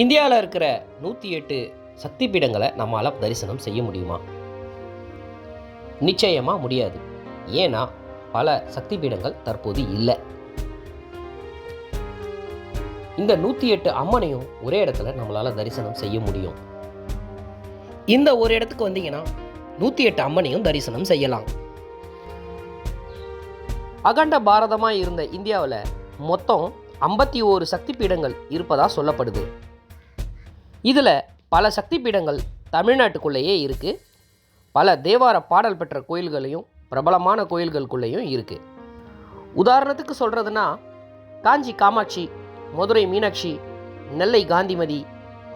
இந்தியாவில் இருக்கிற நூற்றி எட்டு சக்தி பீடங்களை நம்மளால் தரிசனம் செய்ய முடியுமா? நிச்சயமாக முடியாது. ஏன்னா பல சக்தி பீடங்கள் தற்போது இல்லை. இந்த நூற்றி எட்டு அம்மனையும் ஒரே இடத்துல நம்மளால் தரிசனம் செய்ய முடியும். இந்த ஒரு இடத்துக்கு வந்தீங்கன்னா நூற்றி எட்டு அம்மனையும் தரிசனம் செய்யலாம். அகண்ட பாரதமாக இருந்த இந்தியாவில் மொத்தம் ஐம்பத்தி ஓரு சக்தி பீடங்கள் இருப்பதாக சொல்லப்படுது. இதில் பல சக்தி பீடங்கள் தமிழ்நாட்டுக்குள்ளேயே இருக்குது பல தேவார பாடல் பெற்ற கோயில்களையும் பிரபலமான கோயில்களுக்குள்ளேயும் இருக்குது உதாரணத்துக்கு சொல்கிறதுனா காஞ்சி காமாட்சி மதுரை மீனாட்சி நெல்லை காந்திமதி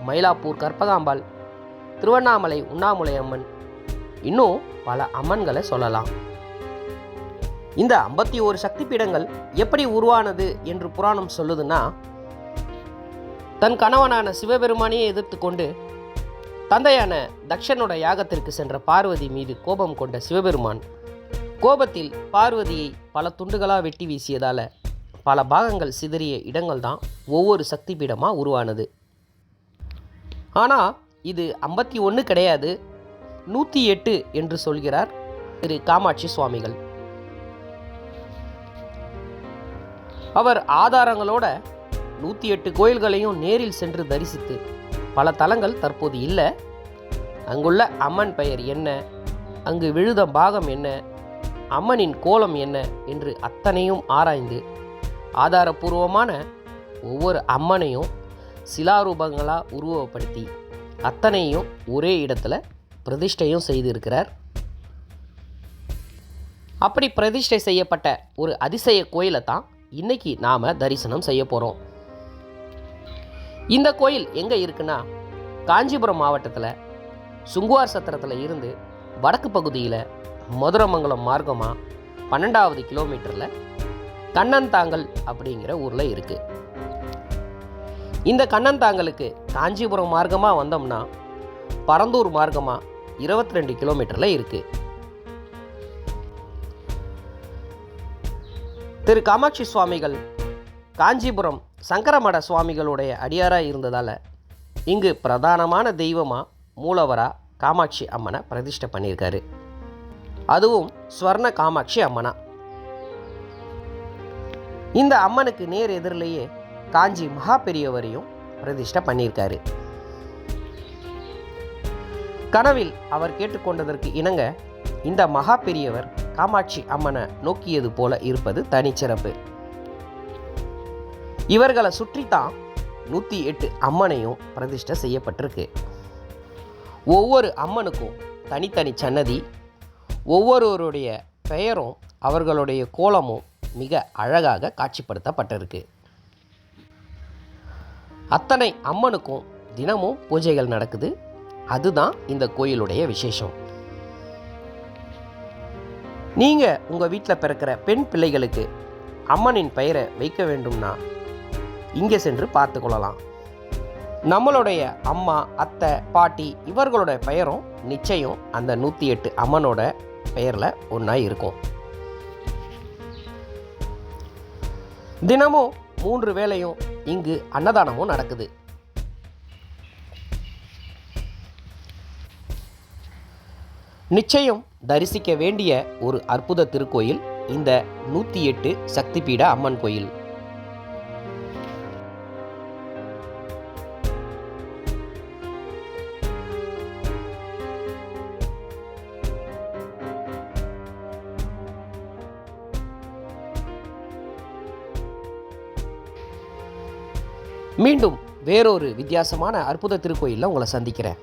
மயிலாப்பூர் கற்பகாம்பாள் திருவண்ணாமலை உண்ணாமுலை அம்மன் இன்னும் பல அம்மன்களை சொல்லலாம். இந்த ஐம்பத்தி ஓரு சக்தி பீடங்கள் எப்படி உருவானது என்று புராணம் சொல்லுதுன்னா தன் கணவனான சிவபெருமானையே எதிர்த்து கொண்டு தந்தையான தக்ஷனோட யாகத்திற்கு சென்ற பார்வதி மீது கோபம் கொண்ட சிவபெருமான் கோபத்தில் பார்வதியை பல துண்டுகளாக வெட்டி வீசியதால் பல பாகங்கள் சிதறிய இடங்கள் தான் ஒவ்வொரு சக்தி பீடமாக உருவானது. ஆனால் இது ஐம்பத்தி ஒன்று கிடையாது நூற்றி எட்டு என்று சொல்கிறார் திரு காமாட்சி சுவாமிகள். அவர் ஆதாரங்களோட நூற்றி எட்டு கோயில்களையும் நேரில் சென்று தரிசித்து பல தலங்கள் தற்போது இல்லை. அங்குள்ள அம்மன் பெயர் என்ன? அங்கு விழுத பாகம் என்ன? அம்மனின் கோலம் என்ன? என்று அத்தனையும் ஆராய்ந்து ஆதாரபூர்வமான ஒவ்வொரு அம்மனையும் சிலாரூபங்களாக உருவப்படுத்தி அத்தனையும் ஒரே இடத்துல பிரதிஷ்டையும் செய்திருக்கிறார். அப்படி பிரதிஷ்டை செய்யப்பட்ட ஒரு அதிசய கோயிலை தான் இன்னைக்கு நாம் தரிசனம் செய்ய போகிறோம் இந்த கோயில் எங்கே இருக்குன்னா காஞ்சிபுரம் மாவட்டத்தில் சுங்குவார் சத்திரத்தில் இருந்து வடக்கு பகுதியில் மதுரமங்கலம் மார்க்கமாக பன்னெண்டாவது கிலோமீட்டரில் கண்ணன்தாங்கல் அப்படிங்கிற ஊரில் இருக்குது இந்த கண்ணன்தாங்கலுக்கு காஞ்சிபுரம் மார்க்கமாக வந்தோம்னா பரந்தூர் மார்க்கமாக இருபத்தி ரெண்டு கிலோமீட்டரில் இருக்குது திரு காமாட்சி சுவாமிகள் காஞ்சிபுரம் சங்கரமட சுவாமிகளுடைய அடியாராக இருந்ததால் இங்கு பிரதானமான தெய்வமாக மூலவராக காமாட்சி அம்மனை பிரதிஷ்டை பண்ணியிருக்காரு. அதுவும் ஸ்வர்ண காமாட்சி அம்மனா. இந்த அம்மனுக்கு நேர் எதிரிலேயே காஞ்சி மகா பெரியவரையும் பிரதிஷ்டை பண்ணியிருக்காரு. கனவில் அவர் கேட்டுக்கொண்டதற்கு இணங்க இந்த மகா பெரியவர் காமாட்சி அம்மனை நோக்கியது போல இருப்பது தனிச்சிறப்பு. இவர்களை சுற்றித்தான் நூற்றி எட்டு அம்மனையும் பிரதிஷ்டை செய்யப்பட்டிருக்கு. ஒவ்வொரு அம்மனுக்கும் தனித்தனி சன்னதி ஒவ்வொருவருடைய பெயரும் அவர்களுடைய கோலமும் மிக அழகாக காட்சிப்படுத்தப்பட்டிருக்கு. அத்தனை அம்மனுக்கும் தினமும் பூஜைகள் நடக்குது. அதுதான் இந்த கோயிலுடைய விசேஷம். நீங்கள் உங்கள் வீட்டில் பிறக்கிற பெண் பிள்ளைகளுக்கு அம்மனின் பெயரை வைக்க வேண்டும்னா இங்கே சென்று பார்த்து கொள்ளலாம். நம்மளுடைய அம்மா அத்தை பாட்டி இவர்களோட பெயரும் நிச்சயம் அந்த நூற்றி எட்டு அம்மனோட பெயரில் ஒன்றா இருக்கும். தினமும் மூன்று வேளையும் இங்கு அன்னதானமும் நடக்குது. நிச்சயம் தரிசிக்க வேண்டிய ஒரு அற்புத திருக்கோயில் இந்த நூற்றி எட்டு சக்திபீட அம்மன் கோயில். மீண்டும் வேறொரு வித்தியாசமான அற்புத திருக்கோயிலில் உங்களை சந்திக்கிறேன்.